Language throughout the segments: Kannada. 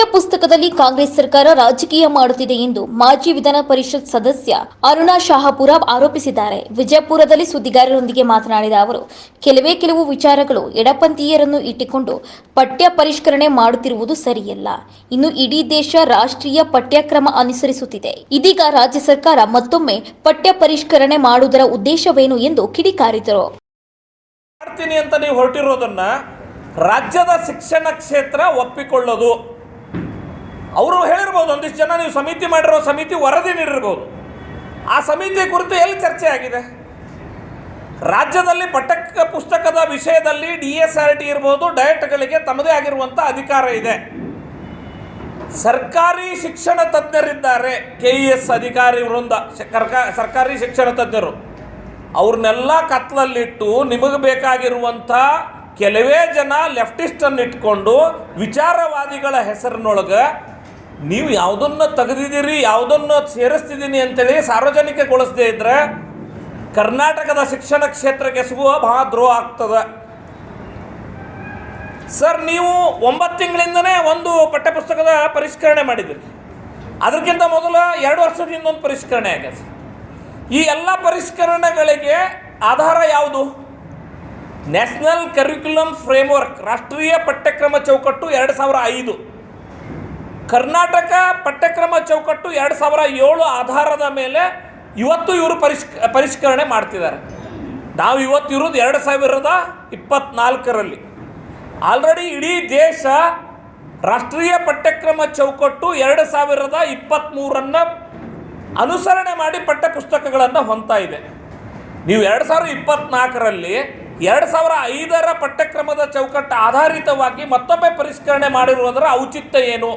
ಪಠ್ಯ ಪುಸ್ತಕದಲ್ಲಿ ಕಾಂಗ್ರೆಸ್ ಸರ್ಕಾರ ರಾಜಕೀಯ ಮಾಡುತ್ತಿದೆ ಎಂದು ಮಾಜಿ ವಿಧಾನ ಪರಿಷತ್ ಸದಸ್ಯ ಅರುಣಾ ಶಾಹಪುರ ಆರೋಪಿಸಿದ್ದಾರೆ. ವಿಜಯಪುರದಲ್ಲಿ ಸುದ್ದಿಗಾರರೊಂದಿಗೆ ಮಾತನಾಡಿದ ಅವರು, ಕೆಲವೇ ಕೆಲವು ವಿಚಾರಗಳು ಎಡಪಂಥೀಯರನ್ನು ಇಟ್ಟುಕೊಂಡು ಪಠ್ಯ ಪರಿಷ್ಕರಣೆ ಮಾಡುತ್ತಿರುವುದು ಸರಿಯಲ್ಲ. ಇನ್ನು ಇಡೀ ದೇಶ ರಾಷ್ಟ್ರೀಯ ಪಠ್ಯಕ್ರಮ ಅನುಸರಿಸುತ್ತಿದೆ. ಇದೀಗ ರಾಜ್ಯ ಸರ್ಕಾರ ಮತ್ತೊಮ್ಮೆ ಪಠ್ಯ ಪರಿಷ್ಕರಣೆ ಮಾಡುವುದರ ಉದ್ದೇಶವೇನು ಎಂದು ಕಿಡಿಕಾರಿದರು. ಮಾಡ್ತೀನಿ ಅಂತ ನೀವು ಹೊರಟಿರೋದನ್ನ ರಾಜ್ಯದ ಶಿಕ್ಷಣ ಕ್ಷೇತ್ರ ಒಪ್ಪಿಕೊಳ್ಳೋದು. ಅವರು ಹೇಳಿರ್ಬೋದು, ಒಂದಿಷ್ಟು ಜನ ನೀವು ಸಮಿತಿ ಮಾಡಿರೋ ಸಮಿತಿ ವರದಿ ನೀಡಿರ್ಬೋದು. ಆ ಸಮಿತಿ ಕುರಿತು ಎಲ್ಲಿ ಚರ್ಚೆ ಆಗಿದೆ? ರಾಜ್ಯದಲ್ಲಿ ಪಠ್ಯ ಪುಸ್ತಕದ ವಿಷಯದಲ್ಲಿ ಡಿ ಎಸ್ ಆರ್ ಟಿ ಇರ್ಬೋದು ಡಯಟ್ಗಳಿಗೆ ತಮ್ಮದೇ ಆಗಿರುವಂಥ ಅಧಿಕಾರ ಇದೆ. ಸರ್ಕಾರಿ ಶಿಕ್ಷಣ ತಜ್ಞರಿದ್ದಾರೆ, ಕೆ ಇ ಎಸ್ ಅಧಿಕಾರಿ ವೃಂದ ಸರ್ಕಾರಿ ಶಿಕ್ಷಣ ತಜ್ಞರು. ಅವ್ರನ್ನೆಲ್ಲ ಕತ್ಲಲ್ಲಿಟ್ಟು ನಿಮಗೆ ಬೇಕಾಗಿರುವಂಥ ಕೆಲವೇ ಜನ ಲೆಫ್ಟಿಸ್ಟನ್ನು ಇಟ್ಕೊಂಡು ವಿಚಾರವಾದಿಗಳ ಹೆಸರಿನೊಳಗೆ ನೀವು ಯಾವುದನ್ನು ತೆಗೆದಿದ್ದೀರಿ, ಯಾವುದನ್ನು ಸೇರಿಸ್ತಿದ್ದೀನಿ ಅಂತೇಳಿ ಸಾರ್ವಜನಿಕಗೊಳಿಸದೇ ಇದ್ರೆ ಕರ್ನಾಟಕದ ಶಿಕ್ಷಣ ಕ್ಷೇತ್ರಕ್ಕೆ ಸಿಗುವ ಬಹಳ ದ್ರೋಹ ಆಗ್ತದೆ. ಸರ್, ನೀವು ಒಂಬತ್ತು ತಿಂಗಳಿಂದನೇ ಒಂದು ಪಠ್ಯಪುಸ್ತಕದ ಪರಿಷ್ಕರಣೆ ಮಾಡಿದ್ದೀರಿ. ಅದಕ್ಕಿಂತ ಮೊದಲು ಎರಡು ವರ್ಷದಿಂದ ಒಂದು ಪರಿಷ್ಕರಣೆ ಆಗಿದೆ. ಈ ಎಲ್ಲ ಪರಿಷ್ಕರಣೆಗಳಿಗೆ ಆಧಾರ ಯಾವುದು? ನ್ಯಾಷನಲ್ ಕರಿಕ್ಯುಲಮ್ ಫ್ರೇಮ್ವರ್ಕ್, ರಾಷ್ಟ್ರೀಯ ಪಠ್ಯಕ್ರಮ ಚೌಕಟ್ಟು ಎರಡು ಸಾವಿರ ಐದು. ಕರ್ನಾಟಕ ಪಠ್ಯಕ್ರಮ ಚೌಕಟ್ಟು ಎರಡು ಸಾವಿರ ಏಳು ಆಧಾರದ ಮೇಲೆ ಇವತ್ತು ಇವರು ಪರಿಷ್ಕ, ಪರಿಷ್ಕರಣೆ ಮಾಡ್ತಿದ್ದಾರೆ. ನಾವು ಇವತ್ತು ಇರೋದು ಎರಡು ಸಾವಿರದ ಇಪ್ಪತ್ನಾಲ್ಕರಲ್ಲಿ. ಆಲ್ರೆಡಿ ಇಡೀ ದೇಶ ರಾಷ್ಟ್ರೀಯ ಪಠ್ಯಕ್ರಮ ಚೌಕಟ್ಟು ಎರಡು ಸಾವಿರದ ಇಪ್ಪತ್ತ್ಮೂರನ್ನು ಅನುಸರಣೆ ಮಾಡಿ ಪಠ್ಯಪುಸ್ತಕಗಳನ್ನು ಹೊಂತಾ ಇದೆ. ನೀವು ಎರಡು ಸಾವಿರದ ಇಪ್ಪತ್ನಾಲ್ಕರಲ್ಲಿ ಎರಡು ಸಾವಿರ ಐದರ ಪಠ್ಯಕ್ರಮದ ಚೌಕಟ್ಟು ಆಧಾರಿತವಾಗಿ ಮತ್ತೊಮ್ಮೆ ಪರಿಷ್ಕರಣೆ ಮಾಡಿರುವುದರ ಔಚಿತ್ಯ ಏನು?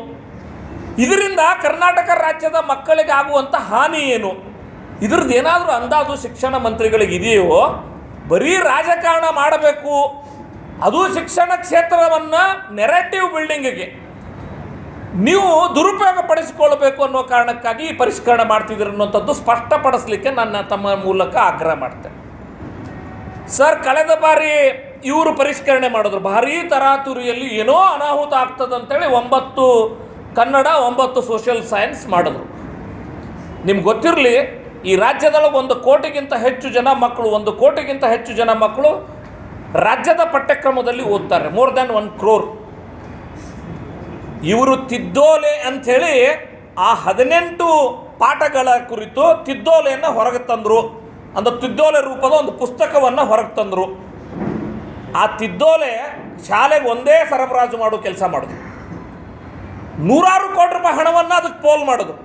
ಇದರಿಂದ ಕರ್ನಾಟಕ ರಾಜ್ಯದ ಮಕ್ಕಳಿಗೆ ಆಗುವಂಥ ಹಾನಿ ಏನು? ಇದ್ರದ್ದು ಏನಾದರೂ ಅಂದಾಜು ಶಿಕ್ಷಣ ಮಂತ್ರಿಗಳಿಗೆ ಇದೆಯೋ? ಬರೀ ರಾಜಕಾರಣ ಮಾಡಬೇಕು. ಅದು ಶಿಕ್ಷಣ ಕ್ಷೇತ್ರವನ್ನು ನೆರೆಟಿವ್ ಬಿಲ್ಡಿಂಗಿಗೆ ನೀವು ದುರುಪಯೋಗ ಪಡಿಸಿಕೊಳ್ಳಬೇಕು ಅನ್ನೋ ಕಾರಣಕ್ಕಾಗಿ ಈ ಪರಿಷ್ಕರಣೆ ಮಾಡ್ತಿದ್ದೀರಿ ಅನ್ನೋಂಥದ್ದು ಸ್ಪಷ್ಟಪಡಿಸ್ಲಿಕ್ಕೆ ನನ್ನ ತಮ್ಮ ಮೂಲಕ ಆಗ್ರಹ ಮಾಡ್ತೇನೆ ಸರ್, ಕಳೆದ ಬಾರಿ ಇವರು ಪರಿಷ್ಕರಣೆ ಮಾಡಿದ್ರು. ಭಾರೀ ತರಾತುರಿಯಲ್ಲಿ ಏನೋ ಅನಾಹುತ ಆಗ್ತದಂತೇಳಿ ಒಂಬತ್ತು ಕನ್ನಡ ಒಂಬತ್ತು ಸೋಷಿಯಲ್ ಸೈನ್ಸ್ ಮಾಡಿದ್ರು. ನಿಮ್ಗೆ ಗೊತ್ತಿರಲಿ, ಈ ರಾಜ್ಯದೊಳಗೆ ಒಂದು ಕೋಟಿಗಿಂತ ಹೆಚ್ಚು ಜನ ಮಕ್ಕಳು ಒಂದು ಕೋಟಿಗಿಂತ ಹೆಚ್ಚು ಜನ ಮಕ್ಕಳು ರಾಜ್ಯದ ಪಠ್ಯಕ್ರಮದಲ್ಲಿ ಓದ್ತಾರೆ ಮೋರ್ ದ್ಯಾನ್ ಒನ್ ಕ್ರೋರ್ ಇವರು ತಿದ್ದೋಲೆ ಅಂಥೇಳಿ ಆ ಹದಿನೆಂಟು ಪಾಠಗಳ ಕುರಿತು ತಿದ್ದೋಲೆಯನ್ನು ಹೊರಗೆ ತಂದರು. ಅಂದರೆ ತಿದ್ದೋಲೆ ರೂಪದ ಒಂದು ಪುಸ್ತಕವನ್ನು ಹೊರಗೆ ತಂದರು. ಆ ತಿದ್ದೋಲೆ ಶಾಲೆಗೆ ಒಂದೇ ಸರಬರಾಜು ಮಾಡೋ ಕೆಲಸ ಮಾಡಿದ್ರು ನೂರಾರು ಕೋಟಿ ರೂಪಾಯಿ ಹಣವನ್ನು ಅದಕ್ಕೆ ಪೋಲ್ ಮಾಡಿದ್ರು